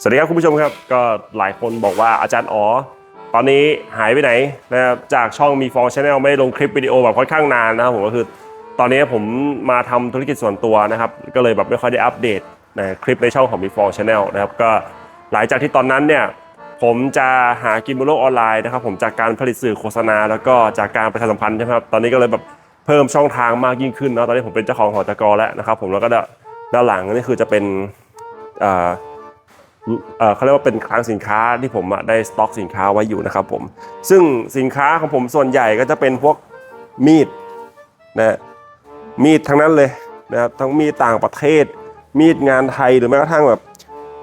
สวัสดีครับคุณผู้ชมครับก็หลายคนบอกว่าอาจารย์อ๋อตอนนี้หายไปไหนนะครับจากช่องมีฟองชาแนลไม่ได้ลงคลิปวิดีโอแบบค่อนข้างนานนะครับผมก็คือตอนนี้ผมมาทำธุรกิจส่วนตัวนะครับ ก็เลยแบบไม่ค่อยได้อัปเดตนะคลิปในช่องของมีฟองชาแนลนะครับก็หลังจากที่ตอนนั้นเนี่ยผมจะหากินบนโลกออนไลน์นะครับผมจากการผลิตสื่อโฆษณา แล้วก็จากการประชาสัมพันธ์ใช่ไหมครับตอนนี้ก็เลยแบบเพิ่มช่องทางมากยิ่งขึ้นนะตอนนี้ผมเป็นเจ้าของหอจกรแล้วนะครับผมแล้วก็ด้านหลังนี่คือจะเป็นอ่า เขาเรียกว่าเป็นคลังสินค้าที่ผมได้สต็อกสินค้าไว้อยู่นะครับผมซึ่งสินค้าของผมส่วนใหญ่ก็จะเป็นพวกมีดนะมีดทั้งนั้นเลยนะครับทั้งมีดต่างประเทศ มีดงานไทยหรือแม้กระทั่งแบบ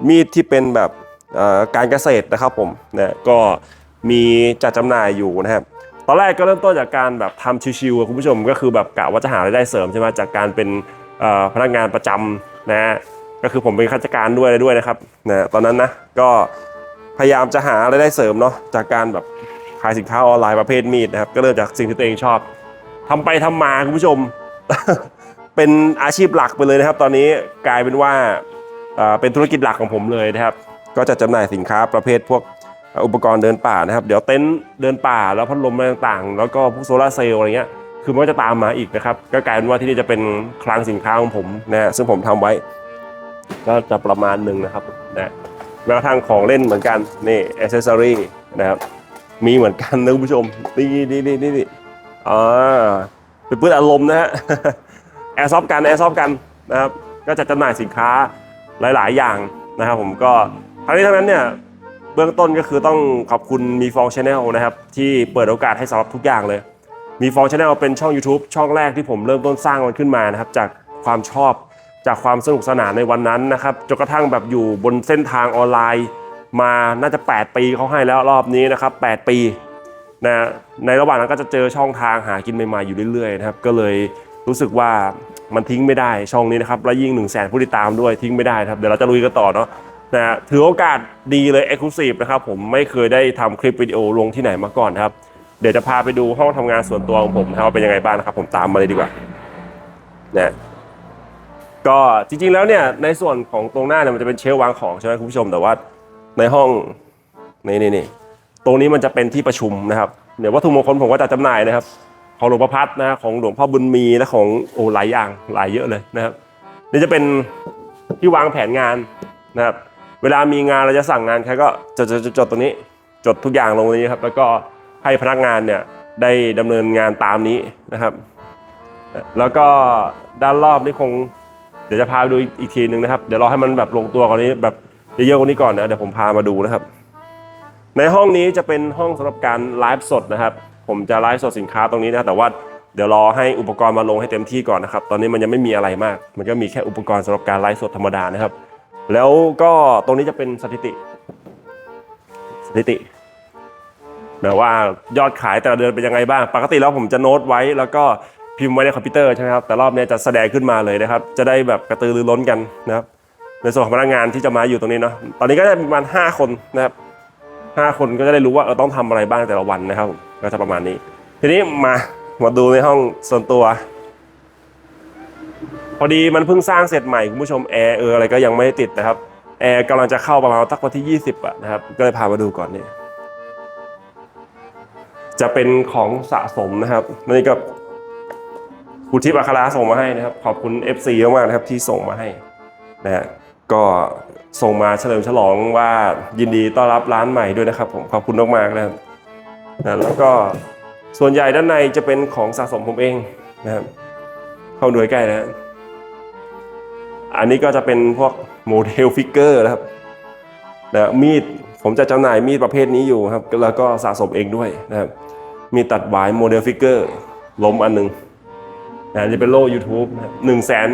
มีดที่เป็นแบบการเกษตรนะครับผมนะก็มีจัดจำหน่ายอยู่นะครับตอนแรกก็เริ่มต้นจากการแบบทำชิวๆคุณผู้ชมก็คือแบบกะว่าจะหารายได้เสริมใช่ไหมจากการเป็นพนักงานประจำนะ ก็คือผมเป็นข้าราชการด้วยอะด้วยนะครับนะตอนนั้นนะก็พยายามจะหารายได้เสริมเนาะจากการแบบขายสินค้าออนไลน์ประเภทมีดนะครับ ก็เริ่มจากสิ่งที่ตัวเองชอบทำไปทำมาคุณผู้ชม เป็นอาชีพหลักไปเลยนะครับ ตอนนี้กลายเป็นว่าเป็นธุรกิจหลักของผมเลยนะครับ ก็จะจำหน่ายสินค้าประเภทพวกอุปกรณ์เดินป่านะครับ เดี๋ยวเต็นท์เดินป่าแล้วพัดลมต่างๆ แล้วก็พวกโซลาเซลล์อะไรเงี้ยคือมันก็จะตามมาอีกนะครับ ก็กลายเป็นว่าที่นี่จะเป็นคลังสินค้าของผมนะฮะซึ่งผมทำไว้ ก็จะประมาณหนึ่งนะครับนะแม้กระทั่งของเล่นเหมือนกันนี่อ c เซอรี่นะครับมีเหมือนกันนะคุณผู้ชมนี่นี่นี่นี่นี่อ่าเป็นปืนอารมณ์นะฮะแอร์ซอฟกันแอร์ซอฟกันนะครับก็จะจำหน่ายสินค้าหลาย ๆ อย่างนะครับผมก็ทั้งนี้ทั้งนั้นเนี่ยเบื้องต้นก็คือต้องขอบคุณมีฟองชาแนลนะครับที่เปิดโอกาสให้สำหรับทุกอย่างเลย มีฟองชาแนลเป็นช่อง YouTube ช่องแรกที่ผมเริ่มต้นสร้างมันขึ้นมานะครับจากความชอบ จากความสนุกสนานในวันนั้นนะครับจนกระทั่งแบบอยู่บนเส้นทางออนไลน์ มาน่าจะ 8 ปีเขาให้แล้วรอบนี้นะครับ 8 ปีนะในระหว่างนั้นก็จะเจอช่องทางหากินใหม่ๆอยู่เรื่อยๆนะครับก็เลยรู้สึกว่ามันทิ้งไม่ได้ช่องนี้นะครับและยิ่ง1 0 0 0 0แสนผู้ติดตามด้วยทิ้งไม่ได้ครับเดี๋ยวเราจะลุยกันต่อเนาะนะฮะถือโอกาสดีเลย Exclusive นะครับผมไม่เคยได้ทำคลิปวิดีโอลงที่ไหนมาก่อนครับ เดี๋ยวจะพาไปดูห้องทำงานส่วนตัวของผมนะครับว่าเป็นยังไงบ้างนะครับผมตามมาเลยดีกว่านะ ก็จริงๆแล้วเนี่ยในส่วนของตรงหน้าเนี่ยมันจะเป็นเชลฟ์วางของใช่ไหมคุณผู้ชมแต่ว่าในห้องนี่นี่นี่ตรงนี้มันจะเป็นที่ประชุมนะครับเดี๋ยววัตถุมงคลผมก็จะจำหน่ายนะครับ ของหลวงพ่อพัดนะของหลวงพ่อบุญมีและของโอ้หลายอย่างหลายเยอะเลยนะครับนี่จะเป็นที่วางแผนงานนะครับเวลามีงานเราจะสั่งงานใครก็จดจดจดจดตรงนี้จดทุกอย่างลงตรงนี้ครับแล้วก็ให้พนักงานเนี่ยได้ดำเนินงานตามนี้นะครับ แล้วก็ด้านรอบนี่คง เดี๋ยวจะพาไปดูอีกทีหนึ่งนะครับ เดี๋ยวรอให้มันแบบลงตัวกว่านี้แบบเยอะๆกว่านี้ก่อนนะเดี๋ยวผมพามาดูนะครับ ในห้องนี้จะเป็นห้องสำหรับการไลฟ์สดนะครับ ผมจะไลฟ์สดสินค้าตรงนี้นะแต่ว่าเดี๋ยวรอให้อุปกรณ์มาลงให้เต็มที่ก่อนนะครับ ตอนนี้มันยังไม่มีอะไรมาก มันก็มีแค่อุปกรณ์สำหรับการไลฟ์สดธรรมดานะครับ แล้วก็ตรงนี้จะเป็นสถิติ สถิติแบบว่ายอดขายแต่ละเดือนเป็นยังไงบ้าง ปกติแล้วผมจะโน้ตไว้แล้วก็ พิมพ์ไว้ในคอมพิวเตอร์ใช่ไหมครับแต่รอบนี้จะแสดงขึ้นมาเลยนะครับ จะได้แบบกระตือรือร้นกันนะครับ ในส่วนของพนักงานที่จะมาอยู่ตรงนี้เนาะตอนนี้ก็จะประมาณ 5 คนนะครับ5คนก็จะได้รู้ว่าเราต้องทำอะไรบ้างแต่ละวันนะครับก็จะประมาณนี้ ทีนี้มามาดูในห้องส่วนตัว พอดีมันเพิ่งสร้างเสร็จใหม่คุณผู้ชมแอร์เอออะไรก็ยังไม่ติดนะครับแอร์กำลังจะเข้าประมาณสักวันที่ 20อะนะครับ ก็เลยพามาดูก่อนเนี่ยจะเป็นของสะสมนะครับนี่ก็ คุณทิพย์อัคราส่งมาให้นะครับ ขอบคุณ FC มากๆนะครับที่ส่งมาให้นะฮะก็ส่งมาเฉลิมฉลองว่ายินดีต้อนรับร้านใหม่ด้วยนะครับผมขอบคุณมากๆนะครับนะแล้วก็ส่วนใหญ่ด้านในจะเป็นของสะสมผมเองนะครับเข้าดูใกล้นะฮะอันนี้ก็จะเป็นพวกโมเดลฟิกเกอร์นะครับนะมีดผมจะจำหน่ายมีดประเภทนี้อยู่ครับ แล้วก็สะสมเองด้วยนะครับมีตัดหวายโมเดลฟิกเกอร์ล้มอันหนึ่ง นะจะเป็นโล่ YouTube หนึ่งแสน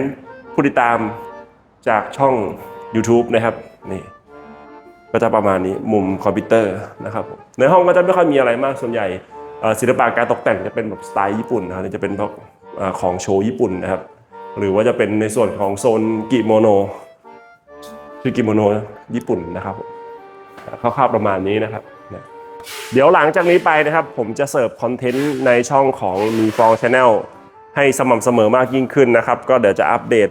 ผู้ติดตามจากช่อง YouTube นะครับนี่ก็จะประมาณนี้มุมคอมพิวเตอร์นะครับผมในห้องก็จะไม่ค่อยมีอะไรมากส่วนใหญ่ศิลปะการตกแต่งจะเป็นแบบสไตล์ญี่ปุ่นนะครับจะเป็นพวกของโชว์ญี่ปุ่นนะครับ หรือว่าจะเป็นในส่วนของโซนกิโมโนชื่อกิโมโนญี่ปุ่นนะครับคร่าวๆประมาณนี้นะครับ เดี๋ยวหลังจากนี้ไปนะครับ ผมจะเสิร์ฟคอนเทนต์ในช่องของมีฟองชาแนล ให้สม่ำเสมอมากยิ่งขึ้นนะครับ ก็เดี๋ยวจะอัปเดต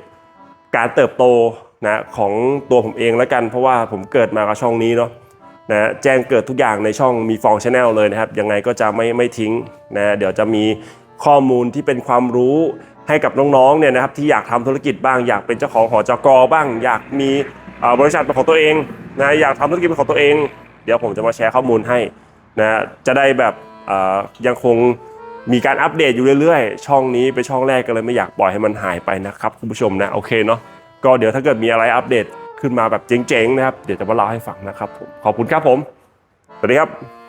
การเติบโตนะของตัวผมเองแล้วกัน เพราะว่าผมเกิดมากับช่องนี้เนาะนะแจ้งเกิดทุกอย่างในช่องมีฟองชาแนลเลยนะครับ ยังไงก็จะไม่ไม่ทิ้งนะเดี๋ยวจะมีข้อมูลที่เป็นความรู้ให้กับน้องๆเนี่ยนะครับที่อยากทำธุรกิจบ้าง อยากเป็นเจ้าของหอจกอบ้าง อยากมีบริษัทเป็นของตัวเองนะอยากทำธุรกิจเป็นของตัวเอง เดี๋ยวผมจะมาแชร์ข้อมูลให้นะจะได้แบบยังคง มีการอัปเดตอยู่เรื่อยๆ ช่องนี้เป็นช่องแรกก็เลยไม่อยากปล่อยให้มันหายไปนะครับคุณผู้ชมนะโอเคเนาะก็เดี๋ยวถ้าเกิดมีอะไรอัปเดตขึ้นมาแบบเจ๋งๆนะครับ เดี๋ยวจะมาเล่าให้ฟังนะครับผมขอบคุณครับผมสวัสดีครับ